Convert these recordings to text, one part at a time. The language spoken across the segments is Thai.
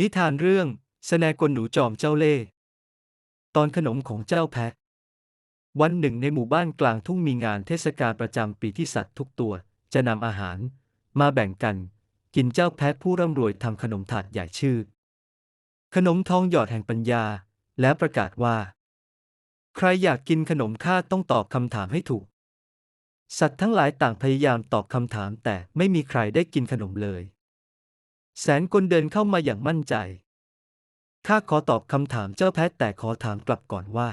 นิทานเรื่องสแนกลหนูจอมเจ้าเล่ห์ตอนขนมของเจ้าแพะ วันหนึ่งในหมู่บ้านกลางทุ่งมีงานเทศกาลประจำปีที่สัตว์ทุกตัวจะนำอาหาร มาแบ่งกัน กินเจ้าแพะผู้ร่ำรวยทำขนมถาดใหญ่ชื่อ ขนมทองหยอดแห่งปัญญา แล้วประกาศว่า ใครอยากกินขนมข้าต้องตอบคำถามให้ถูก สัตว์ทั้งหลายต่างพยายามตอบคำถามแต่ไม่มีใครได้กินขนมเลย แสนกลเดินเข้ามาอย่างมั่นใจ ข้าขอตอบคำถามเจ้าแพะแต่ขอถามกลับก่อนว่า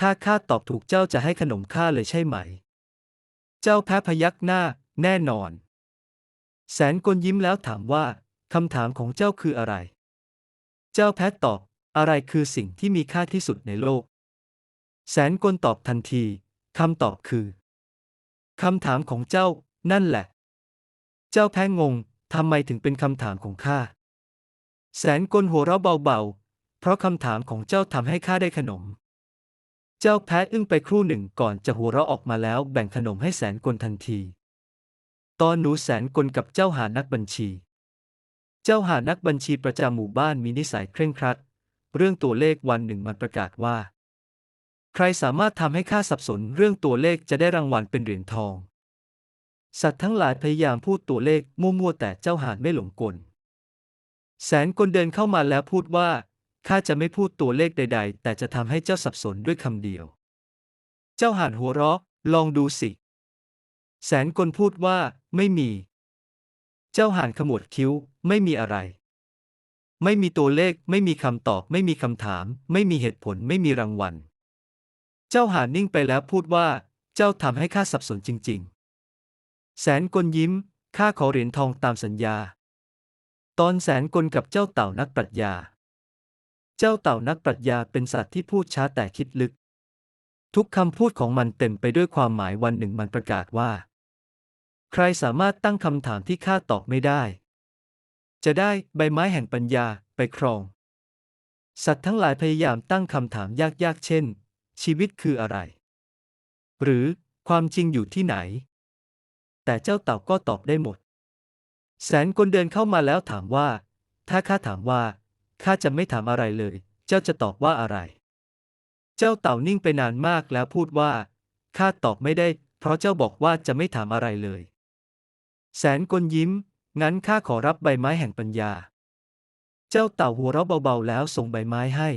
ถ้าข้าตอบถูกเจ้าจะให้ขนมข้าเลยใช่ไหม เจ้าแพะพยักหน้า แน่นอน แสนกลยิ้มแล้วถามว่าคำถามของเจ้าคืออะไร เจ้าแพะตอบ อะไรคือสิ่งที่มีค่าที่สุดในโลก แสนกลตอบทันทีคำตอบคือคำถามของเจ้านั่นแหละ เจ้าแพะงง ทำไมถึงเป็นคำถามของข้า แสนกลหัวเราะเบาๆ เพราะคำถามของเจ้าทำให้ข้าได้ขนม เจ้าแพะอึ้งไปครู่หนึ่งก่อนจะหัวเราะออกมาแล้วแบ่งขนมให้แสนกลทันที ตอนหนูแสนกลกับเจ้าหานักบัญชี เจ้าหานักบัญชีประจำหมู่บ้านมีนิสัยเคร่งครัด เรื่องตัวเลขวันหนึ่งมันประกาศว่า ใครสามารถทำให้ข้าสับสนเรื่องตัวเลขจะได้รางวัลเป็นเหรียญทอง สัตว์ทั้งหลายพยายามพูดตัวเลขมั่วๆแต่เจ้าหานไม่หลงกล แสนกลเดินเข้ามาแล้วพูดว่า ข้าจะไม่พูดตัวเลขใด ๆ แต่จะทำให้เจ้าสับสนด้วยคำเดียว เจ้าหานหัวเราะ ลองดูสิ แสนกลพูดว่า ไม่มี เจ้าหานขมวดคิ้ว ไม่มีอะไร ไม่มีตัวเลข ไม่มีคำตอบ ไม่มีคำถาม ไม่มีเหตุผล ไม่มีรางวัล เจ้าหานนิ่งไปแล้วพูดว่า เจ้าทำให้ข้าสับสนจริง ๆ แสนกลยิ้ม ข้าขอเหรียญทองตามสัญญา ตอนแสนกลกับเจ้าเต่านักปรัชญา เจ้าเต่านักปรัชญาเป็นสัตว์ที่พูดช้าแต่คิดลึก ทุกคำพูดของมันเต็มไปด้วยความหมายวันหนึ่งมันประกาศว่า ใครสามารถตั้งคำถามที่ข้าตอบไม่ได้ จะได้ใบไม้แห่งปัญญาไปครอง สัตว์ทั้งหลายพยายามตั้งคำถามยากๆ เช่น ชีวิตคืออะไร หรือความจริงอยู่ที่ไหน แต่เจ้าเต่าก็ตอบได้หมด แสนกลเดินเข้ามาแล้วถามว่า ถ้าข้าถามว่าข้าจะไม่ถามอะไรเลย เจ้าจะตอบว่าอะไร เจ้าเต่านิ่งไปนานมากแล้วพูดว่าข้าตอบไม่ได้ เพราะเจ้าบอกว่าจะไม่ถามอะไรเลย แสนกลยิ้ม งั้นข้าขอรับใบไม้แห่งปัญญา เจ้าเต่าหัวเราะเบาๆแล้วส่งใบไม้ให้